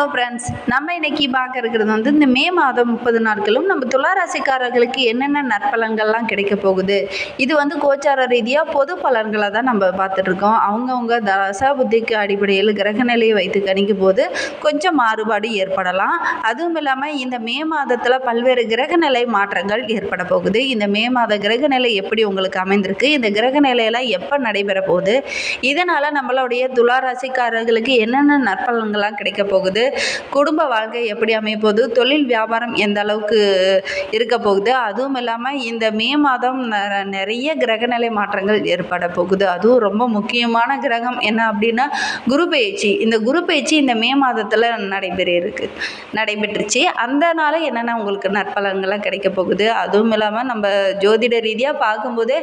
Hello friends நம்ம இன்னைக்கு பார்க்க இருக்கிறது வந்து இந்த மே மாதம் முப்பது நாட்களும் நம்ம துளாராசிக்காரர்களுக்கு என்னென்ன நற்பலன்கள்லாம் கிடைக்க போகுது? இது வந்து கோச்சார ரீதியாக பொது பலன்களை தான் நம்ம பார்த்துட்ருக்கோம் அவங்கவுங்க தசா புத்திக்கு அடிப்படையில் கிரக நிலையை வைத்து கணிக்கும் போது கொஞ்சம் மாறுபாடு ஏற்படலாம். அதுவும் இல்லாமல் இந்த மே மாதத்தில் பல்வேறு கிரக நிலை மாற்றங்கள் ஏற்பட போகுது. இந்த மே மாத கிரக நிலை எப்படி உங்களுக்கு அமைந்திருக்கு? இந்த கிரக நிலையெல்லாம் எப்போ நடைபெற போகுது? இதனால் நம்மளுடைய துளாராசிக்காரர்களுக்கு என்னென்ன நற்பலன்கள்லாம் கிடைக்க போகுது? குடும்ப வாழ்க்கை எப்படி அமைப்போகுது தொழில் வியாபாரம் எந்த அளவுக்கு இருக்க போகுது? அதுவும் இல்லாமல் இந்த மே மாதம் நிறைய கிரகநிலை மாற்றங்கள் ஏற்பட போகுது. அதுவும் ரொம்ப முக்கியமான கிரகம் என்ன அப்படின்னா குரு பயிற்சி. இந்த குரு பயிற்சி இந்த மே மாதத்தில் நடைபெற இருக்கு நடைபெற்றுச்சு. அதனால என்னென்ன உங்களுக்கு நற்பலன்கள்லாம் கிடைக்க போகுது? அதுவும் இல்லாமல் நம்ம ஜோதிட ரீதியாக பார்க்கும்போதே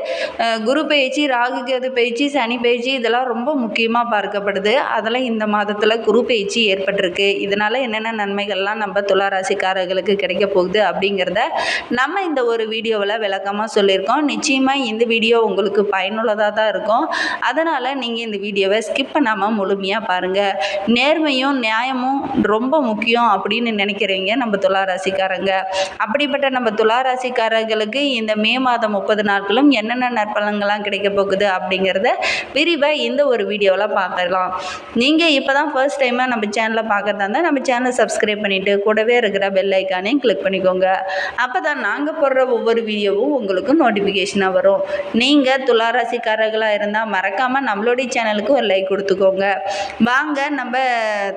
குரு பயிற்சி ராகு கேது பயிற்சி சனி பயிற்சி இதெல்லாம் ரொம்ப முக்கியமாக பார்க்கப்படுது. அதெல்லாம் இந்த மாதத்தில் குரு பயிற்சி ஏற்பட்டிருக்கு. இதனால் என்னென்ன நன்மைகள்லாம் நம்ம துளாராசிக்காரர்களுக்கு கிடைக்க போகுது அப்படிங்கிறத நம்ம இந்த ஒரு வீடியோவில் விளக்கமாக சொல்லியிருக்கோம். நிச்சயமாக இந்த வீடியோ உங்களுக்கு பயனுள்ளதாக தான் இருக்கும். அதனால் நீங்கள் இந்த வீடியோவை ஸ்கிப் பண்ணாமல் முழுமையாக பாருங்கள் நேர்மையும் நியாயமும் ரொம்ப முக்கியம் அப்படின்னு நினைக்கிறவங்க நம்ம துளாராசிக்காரங்க. அப்படிப்பட்ட நம்ம துளாராசிக்காரர்களுக்கு இந்த மே மாதம் முப்பது நாட்களும் என்னென்ன நற்பலன்கள்லாம் கிடைக்க போகுது அப்படிங்கிறத விரிவாக இந்த ஒரு வீடியோவில் பார்க்கலாம் நீங்கள் இப்போ தான் ஃபர்ஸ்ட் டைமாக நம்ம சேனலை பார்க்குறது இருந்தால் நம்ம சேனலை சப்ஸ்கிரைப் பண்ணிவிட்டு கூடவே இருக்கிற பெல் ஐக்கானையும் கிளிக் பண்ணிக்கோங்க. அப்போ தான் நாங்கள் போடுற ஒவ்வொரு வீடியோவும் உங்களுக்கு நோட்டிஃபிகேஷனாக வரும். நீங்கள் துளாராசிக்காரர்களாக இருந்தால் மறக்காமல் நம்மளுடைய சேனலுக்கு ஒரு லைக் கொடுத்துக்கோங்க. வாங்க நம்ம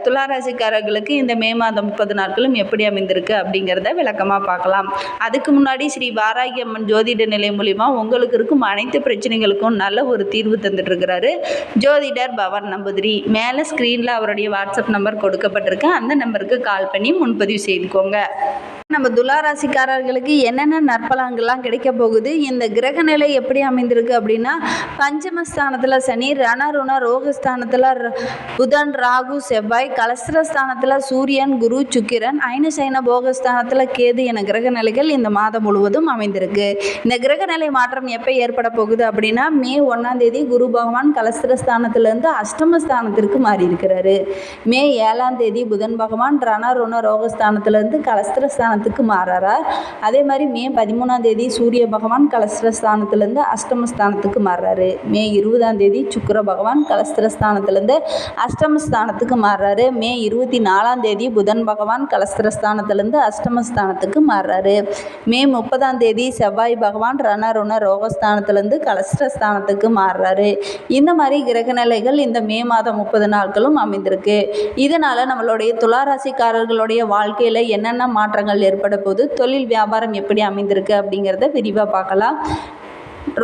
துளாராசிக்காரர்களுக்கு இந்த மே மாதம் முப்பது நாட்களும் எப்படி அமைந்திருக்கு அப்படிங்கிறத விளக்கமாக பார்க்கலாம். அதுக்கு முன்னாடி ஸ்ரீ வாராகி அம்மன் ஜோதிட நிலை மூலிமா உங்களுக்கு இருக்கும் அனைத்து பிரச்சனைகளுக்கும் நல்ல ஒரு தீர்வு தந்துட்டு இருக்கிறாரு. ஜோதிடர் பவன் நம்பூதிரி. மேலே ஸ்க்ரீனில் அவருடைய வாட்ஸ்அப் நம்பர் கொடுக்கப்பட்டிருக்கு அந்த நம்பருக்கு கால் பண்ணி முன்பதிவு செய்துக்கோங்க. நம்ம துளாராசிக்காரர்களுக்கு என்னென்ன நற்பலன்கள்லாம் கிடைக்க போகுது? இந்த கிரக நிலை எப்படி அமைந்திருக்கு அப்படின்னா பஞ்சமஸ்தானத்தில் சனி ரணருண ரோகஸ்தானத்தில் ர- புதன் ராகு செவ்வாய் கலஸ்திரஸ்தானத்தில் சூரியன் குரு சுக்கிரன் ஐனசைன போகஸ்தானத்தில் கேது என கிரக நிலைகள் இந்த மாதம் முழுவதும் அமைந்திருக்கு. இந்த கிரக நிலை மாற்றம் எப்போ ஏற்பட போகுது அப்படின்னா மே ஒன்றாம் தேதி குரு பகவான் கலஸ்திரஸ்தானத்திலேருந்து அஷ்டமஸ்தானத்திற்கு மாறி இருக்கிறாரு. மே ஏழாம் தேதி புதன் பகவான் ரணருண ரோகஸ்தானத்திலேருந்து ஸ்தானத்துக்கு மாறுறார் அதே மாதிரி மே பதிமூணாம் தேதி சூரிய பகவான் கலஸ்திரஸ்தானத்திலேருந்து அஷ்டமஸ்தானத்துக்கு மாறுறாரு. மே இருபதாம் தேதி சுக்கர பகவான் கலஸ்திரஸ்தானத்திலேருந்து அஷ்டமஸ்தானத்துக்கு மாறுறாரு. மே இருபத்தி நாலாம் தேதி புதன் பகவான் கலஸ்திரஸ்தானத்துலேருந்து அஷ்டமஸ்தானத்துக்கு மாறுறாரு. மே முப்பதாம் தேதி செவ்வாய் பகவான் ரணருண ரோகஸ்தானத்திலேருந்து கலஸ்திரஸ்தானத்துக்கு மாறுறாரு. இந்த மாதிரி கிரக நிலைகள் இந்த மே மாதம் முப்பது நாட்களும் அமைந்திருக்கு. இதனால் நம்மளுடைய துளாராசிக்காரர்களுடைய வாழ்க்கையில் என்னென்ன மாற்றங்கள் ஏற்பட போகுது தொழில் வியாபாரம் எப்படி அமைந்திருக்கு அப்படிங்கிறத விரிவாக பார்க்கலாம்.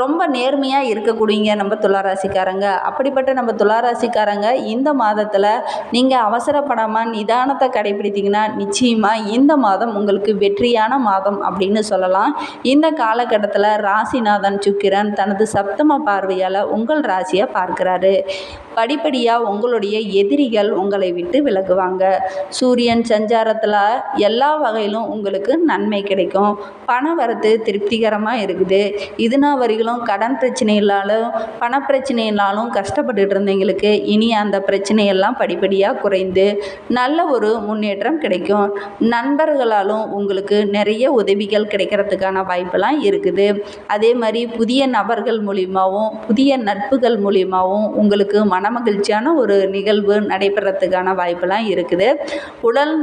ரொம்ப நேர்மையாக இருக்கக்கூடியங்க நம்ம துளாராசிக்காரங்க. அப்படிப்பட்ட நம்ம துளாராசிக்காரங்க இந்த மாதத்தில் நீங்கள் அவசரப்படாமல் நிதானத்தை கடைபிடித்தீங்கன்னா நிச்சயமாக இந்த மாதம் உங்களுக்கு வெற்றியான மாதம் அப்படின்னு சொல்லலாம். இந்த காலகட்டத்தில் ராசிநாதன் சுக்கிரன் தனது சப்தம பார்வையால் உங்கள் ராசியை பார்க்கிறாரு. படிப்படியாக உங்களுடைய எதிரிகள் உங்களை விட்டு விலகுவாங்க. சூரியன் சஞ்சாரத்தில் எல்லா வகையிலும் உங்களுக்கு நன்மை கிடைக்கும். பண வரத்து திருப்திகரமாக இருக்குது. இதுனா வரைகளும் கடன் பிரச்சனைகளாலும் பண கஷ்டப்பட்டுட்டு இருந்தவங்களுக்கு இனி அந்த பிரச்சனையெல்லாம் படிப்படியாக குறைந்து நல்ல ஒரு முன்னேற்றம் கிடைக்கும். நண்பர்களாலும் உங்களுக்கு நிறைய உதவிகள் கிடைக்கிறதுக்கான வாய்ப்பெல்லாம் இருக்குது. அதே மாதிரி புதிய நபர்கள் மூலியமாகவும் புதிய நட்புகள் மூலியமாகவும் உங்களுக்கு மனமகிழ்ச்சியான ஒரு நிகழ்வு நடைபெறத்துக்கான வாய்ப்பெல்லாம் இருக்குது. உடல்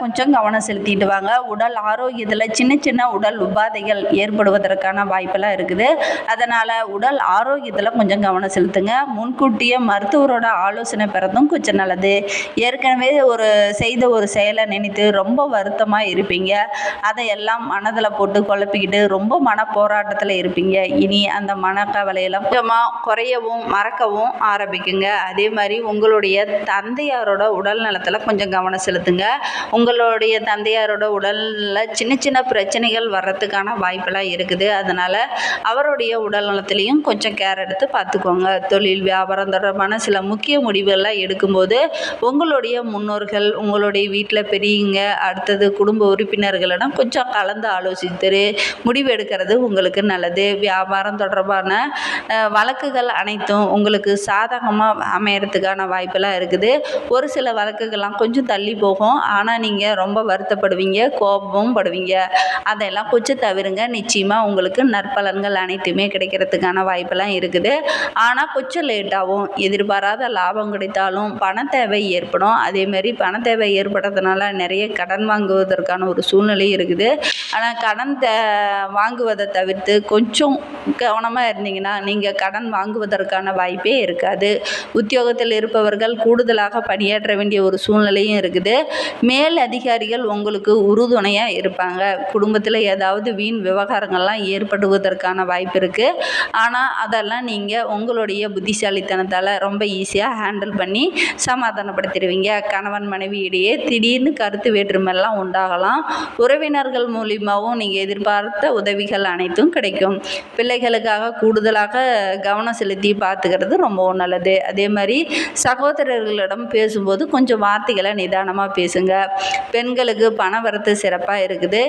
கொஞ்சம் கவனம் செலுத்திட்டு வாங்க. உடல் ஆரோக்கியத்தில் சின்ன சின்ன உடல் உபாதைகள் ஏற்படுவதற்கான வாய்ப்பெல்லாம் இருக்குது. அதனால் உடல் ஆரோக்கியத்தில் கொஞ்சம் கவனம் செலுத்துங்க. முன்கூட்டியே மருத்துவரோட ஆலோசனை பெறதும் கொஞ்சம் நல்லது. ஏற்கனவே ஒரு செய்த ஒரு செயலை நினைத்து ரொம்ப வருத்தமாக இருப்பீங்க. அதையெல்லாம் மனதில் போட்டு குழப்பிக்கிட்டு ரொம்ப மன போராட்டத்தில் இருப்பீங்க. இனி அந்த மனக்கவலையெல்லாம் கொஞ்சமாக குறையவும் மறக்கவும் ஆரம்பிக்குங்க. அதே மாதிரி உங்களுடைய தந்தையாரோட உடல் நலத்தில் கொஞ்சம் கவனம் செலுத்துங்க. உங்களுடைய தந்தையாரோட உடலில் சின்ன சின்ன பிரச்சனைகள் வர்றதுக்கான வாய்ப்பெல்லாம் இருக்குது. அதனால் அவருடைய உடல் நலத்துலேயும் கொஞ்சம் கேர் எடுத்து பார்த்துக்கோங்க. தொழில் வியாபாரம் தொடர்பான சில முக்கிய முடிவுகள்லாம் எடுக்கும்போது உங்களுடைய முன்னோர்கள் உங்களுடைய வீட்டில் பெரியவங்க அடுத்தது குடும்ப உறுப்பினர்களிடம் கொஞ்சம் கலந்து ஆலோசித்து முடிவு எடுக்கிறது உங்களுக்கு நல்லது. வியாபாரம் தொடர்பான வழக்குகள் அனைத்தும் உங்களுக்கு சாதகமாக அமையறதுக்கான வாய்ப்பெல்லாம் இருக்குது. ஒரு சில வழக்குகள்லாம் கொஞ்சம் தள்ளி போகும். ஆனால் நீங்கள் ரொம்ப வருத்தப்படுவீங்க கோபமும் படுவீங்க. அதெல்லாம் கொஞ்சம் தவிருங்க. நிச்சயமாக உங்களுக்கு நற்பலன்கள் அனைத்துமே கிடைக்கிறதுக்கான வாய்ப்பெல்லாம் இருக்குது. ஆனால் கொஞ்சம் லேட்டாகும் எதிர்பாராத லாபம் கிடைத்தாலும் பண தேவை ஏற்படும். அதேமாரி பண தேவை ஏற்படுறதுனால நிறைய கடன் வாங்குவதற்கான ஒரு சூழ்நிலை இருக்குது. ஆனால் கடன் தே வாங்குவதை தவிர்த்து கொஞ்சம் கவனமாக இருந்தீங்கன்னா நீங்கள் கடன் வாங்குவதற்கான வாய்ப்பே இருக்காது. உத்தியோகத்தில் இருப்பவர்கள் கூடுதலாக பணியாற்ற வேண்டிய ஒரு சூழ்நிலையும் இருக்குது. மேல் அதிகாரிகள் உங்களுக்கு உறுதுணையாக இருப்பாங்க. குடும்பத்தில் ஏதாவது வீண் விவகாரங்கள்லாம் ஏற்படுவதற்கான வாய்ப்பு இருக்குது ஆனால் அதெல்லாம் நீங்கள் உங்களுடைய புத்திசாலித்தனத்தால் ரொம்ப ஈஸியாக ஹேண்டில் பண்ணி சமாதானப்படுத்திடுவீங்க. கணவன் மனைவி இடையே திடீர்னு கருத்து வேற்றுமெல்லாம் உண்டாகலாம். உறவினர்கள் மூலியமாகவும் நீங்கள் எதிர்பார்த்த உதவிகள் அனைத்தும் கிடைக்கும். பிள்ளைகளுக்காக கூடுதலாக கவனம் செலுத்தி பார்த்துக்கிறது ரொம்பவும் நல்லது. அதே மாதிரி சகோதரர்களிடம் பேசும்போது கொஞ்சம் வார்த்தைகளை நிதானமாக பேசுங்க. பெண்களுக்கு பணவரத்து சிறப்பாக இருக்குது.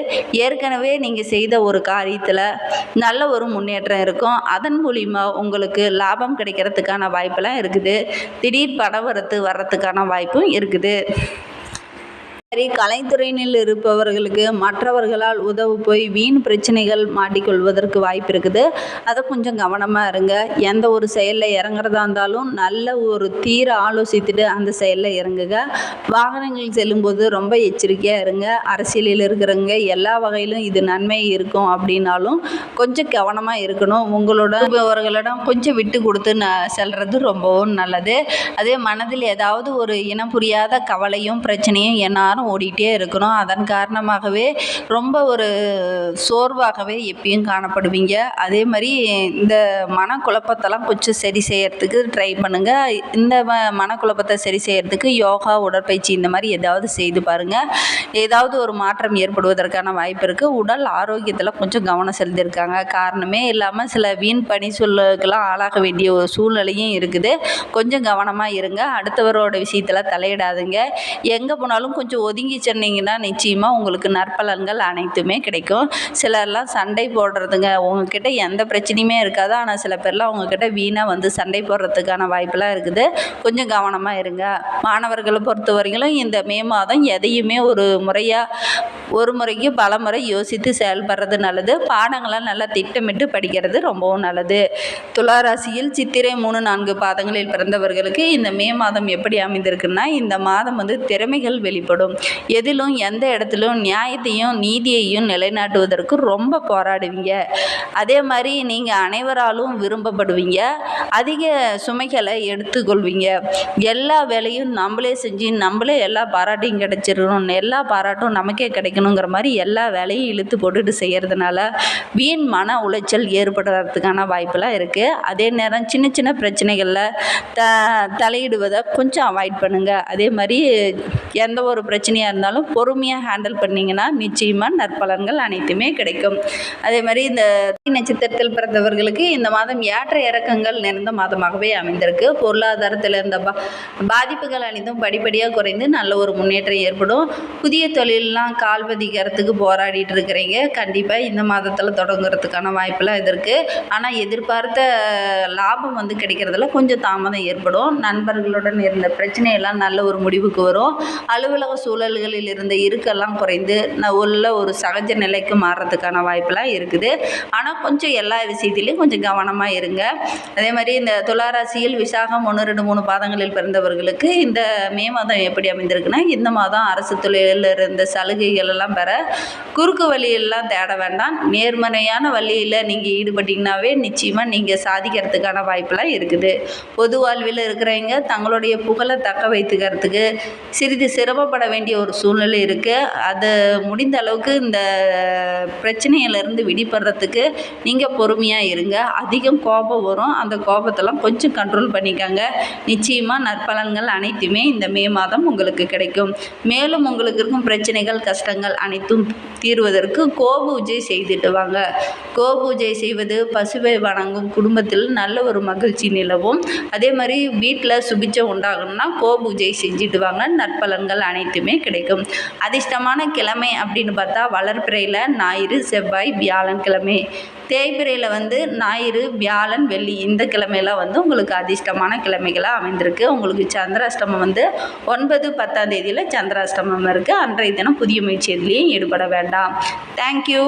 ஏற்கனவே நீங்கள் செய்த ஒரு காரியத்தில் நல்ல ஒரு முன்னேற்றம் இருக்கும். அதன் மூலிமா உங்களுக்கு லாபம் கிடைக்கிறதுக்கான வாய்ப்பெல்லாம் இருக்குது. திடீர் பணவரத்து வர்றதுக்கான வாய்ப்பும் இருக்குது. சரி கலைத்துறையினில் இருப்பவர்களுக்கு மற்றவர்களால் உதவ போய் வீண் பிரச்சனைகள் மாட்டிக்கொள்வதற்கு வாய்ப்பு இருக்குது. அதை கொஞ்சம் கவனமாக இருங்க. எந்த ஒரு செயலில் இறங்குறதா இருந்தாலும் நல்ல ஒரு தீர ஆலோசித்துட்டு அந்த செயலில் இறங்குங்க. வாகனங்கள் செல்லும்போது ரொம்ப எச்சரிக்கையாக இருங்க. அரசியலில் இருக்கிறவங்க எல்லா வகையிலும் இது நன்மை இருக்கும் அப்படின்னாலும் கொஞ்சம் கவனமாக இருக்கணும். உங்களோட அவர்களிடம் கொஞ்சம் விட்டு கொடுத்து ந செல்வது ரொம்பவும் நல்லது. அதே மனதில் ஏதாவது ஒரு இனம் புரியாத கவலையும் பிரச்சனையும் வாகனம் ஓடிக்கிட்டே இருக்கணும். அதன் காரணமாகவே ரொம்ப ஒரு சோர்வாகவே எப்பயும் காணப்படுவீங்க. அதே மாதிரி இந்த மனக்குழப்பத்தெல்லாம் கொஞ்சம் சரி செய்யறதுக்கு ட்ரை பண்ணுங்கள் இந்த ம மனக்குழப்பத்தை சரி செய்யறதுக்கு யோகா உடற்பயிற்சி இந்த மாதிரி ஏதாவது செய்து பாருங்கள் ஏதாவது ஒரு மாற்றம் ஏற்படுவதற்கான வாய்ப்பு இருக்குது உடல் ஆரோக்கியத்தில் கொஞ்சம் கவனம் செலுத்தியிருக்காங்க காரணமே இல்லாமல் சில வீண் பணி சொல்லுக்கெல்லாம் ஆளாக வேண்டிய ஒரு சூழ்நிலையும் இருக்குது. கொஞ்சம் கவனமாக இருங்க. அடுத்தவரோட விஷயத்தில் தலையிடாதுங்க. எங்கே போனாலும் கொஞ்சம் ஒதுங்கி சென்னீங்கன்னா நிச்சயமாக உங்களுக்கு நற்பலன்கள் அனைத்துமே கிடைக்கும். சிலர்லாம் சண்டை போடுறதுங்க உங்ககிட்ட எந்த பிரச்சனையுமே இருக்காது. ஆனால் சில பேர்லாம் உங்ககிட்ட வீணாக வந்து சண்டை போடுறதுக்கான வாய்ப்பெல்லாம் இருக்குது. கொஞ்சம் கவனமாக இருங்க. மாணவர்களை பொறுத்த வரைக்கும் இந்த மே மாதம் எதையுமே ஒரு முறையாக ஒரு முறைக்கு பல முறை யோசித்து செயல்படுறது நல்லது. பாடங்களை நல்லா திட்டமிட்டு படிக்கிறது ரொம்பவும் நல்லது. துளாராசியில் சித்திரை மூணு நான்கு பாதங்களில் பிறந்தவர்களுக்கு இந்த மே மாதம் எப்படி அமைந்திருக்குன்னா இந்த மாதம் வந்து திறமைகள் வெளிப்படும். எதிலும் எந்த இடத்திலும் நியாயத்தையும் நீதியையும் நிலைநாட்டுவதற்கு ரொம்ப போராடுவீங்க. அதே மாதிரி நீங்கள் அனைவராலும் விரும்பப்படுவீங்க. அதிக சுமைகளை எடுத்துக்கொள்வீங்க. எல்லா வேலையும் நம்மளே செஞ்சு நம்மளே எல்லா பாராட்டையும் கிடைச்சிடணும். எல்லா பாராட்டும் நமக்கே கிடைக்கணுங்கிற மாதிரி எல்லா வேலையும் இழுத்து போட்டுட்டு செய்கிறதுனால வீண் மன உளைச்சல் ஏற்படுறதுக்கான வாய்ப்பெல்லாம் இருக்குது அதே நேரம் சின்ன சின்ன பிரச்சனைகளில் த தலையிடுவதை கொஞ்சம் அவாய்ட் பண்ணுங்கள் அதே மாதிரி எந்த ஒரு பிரச்சனை பிரச்சனையாக இருந்தாலும் பொறுமையாக ஹேண்டில் பண்ணிங்கன்னா நிச்சயமாக நற்பலன்கள் அனைத்துமே கிடைக்கும். அதே மாதிரி இந்த நட்சத்திரத்தில் பிறந்தவர்களுக்கு இந்த மாதம் ஏற்ற இறக்கங்கள் நிறைந்த மாதமாகவே அமைந்திருக்கு. பொருளாதாரத்தில் இருந்த பா பாதிப்புகள் அனைத்தும் படிப்படியாக குறைந்து நல்ல ஒரு முன்னேற்றம் ஏற்படும். புதிய தொழிலெலாம் கால் போராடிட்டு இருக்கிறீங்க. கண்டிப்பாக இந்த மாதத்தில் தொடங்குறதுக்கான வாய்ப்பெல்லாம் இது இருக்குது ஆனால் எதிர்பார்த்த லாபம் வந்து கிடைக்கிறதுல கொஞ்சம் தாமதம் ஏற்படும். நண்பர்களுடன் இருந்த பிரச்சனையெல்லாம் நல்ல ஒரு முடிவுக்கு வரும். அலுவலக சூழல்களில் இருந்த இருக்கெல்லாம் குறைந்து உள்ள ஒரு சகஜ நிலைக்கு மாறுறதுக்கான வாய்ப்பெல்லாம் இருக்குது. ஆனால் கொஞ்சம் எல்லா விஷயத்துலையும் கொஞ்சம் கவனமாக இருங்க. அதே மாதிரி இந்த துளாராசியில் விசாகம் ஒன்று ரெண்டு மூணு பாதங்களில் பிறந்தவர்களுக்கு இந்த மே மாதம் எப்படி அமைந்திருக்குன்னா இந்த மாதம் அரசு தொழிலில் இருந்த சலுகைகள் எல்லாம் பெற குறுக்கு வழியெல்லாம் தேட வேண்டாம். நேர்மறையான வழியில் நீங்கள் ஈடுபட்டிங்கனாவே நிச்சயமாக நீங்கள் சாதிக்கிறதுக்கான வாய்ப்பெலாம் இருக்குது. பொது வாழ்வில் இருக்கிறவங்க தங்களுடைய புகழை தக்க வைத்துக்கிறதுக்கு சிறிது சிரமப்பட வேண்டிய வேண்டிய ஒரு சூழ்நிலை இருக்குது அது முடிந்த அளவுக்கு இந்த பிரச்சனையிலேருந்து விடுபடுறதுக்கு நீங்கள் பொறுமையாக இருங்க. அதிகம் கோபம் வரும். அந்த கோபத்தெல்லாம் கொஞ்சம் கண்ட்ரோல் பண்ணிக்கோங்க. நிச்சயமாக நற்பலன்கள் அனைத்துமே இந்த மே மாதம் உங்களுக்கு கிடைக்கும். மேலும் உங்களுக்கு இருக்கும் பிரச்சனைகள் கஷ்டங்கள் அனைத்தும் தீர்வதற்கு கோபூஜை செய்துட்டு வாங்க. கோபூஜை செய்வது பசுவை வணங்கும் குடும்பத்தில் நல்ல ஒரு மகிழ்ச்சி நிலவும். அதே மாதிரி வீட்டில் சுபிச்சம் உண்டாகணும்னா கோபூஜை செஞ்சுட்டு வாங்க. நற்பலன்கள் அனைத்துமே கிடைக்கும். அதிர்ஷ்டமான கிழமை அப்படின்னு பார்த்தா வளர்பிறையில் ஞாயிறு செவ்வாய் வியாழன் கிழமை. தேய்பிறையில் வந்து ஞாயிறு வியாழன் வெள்ளி இந்த கிழமையெல்லாம் வந்து உங்களுக்கு அதிர்ஷ்டமான கிழமைகளாக அமைந்திருக்கு. உங்களுக்கு சந்திராஷ்டமம் வந்து ஒன்பது பத்தாம் தேதியில் சந்திராஷ்டமம் இருக்குது அன்றைய தினம் புதிய முயற்சியிலையும் ஈடுபட வேண்டாம். தேங்க்யூ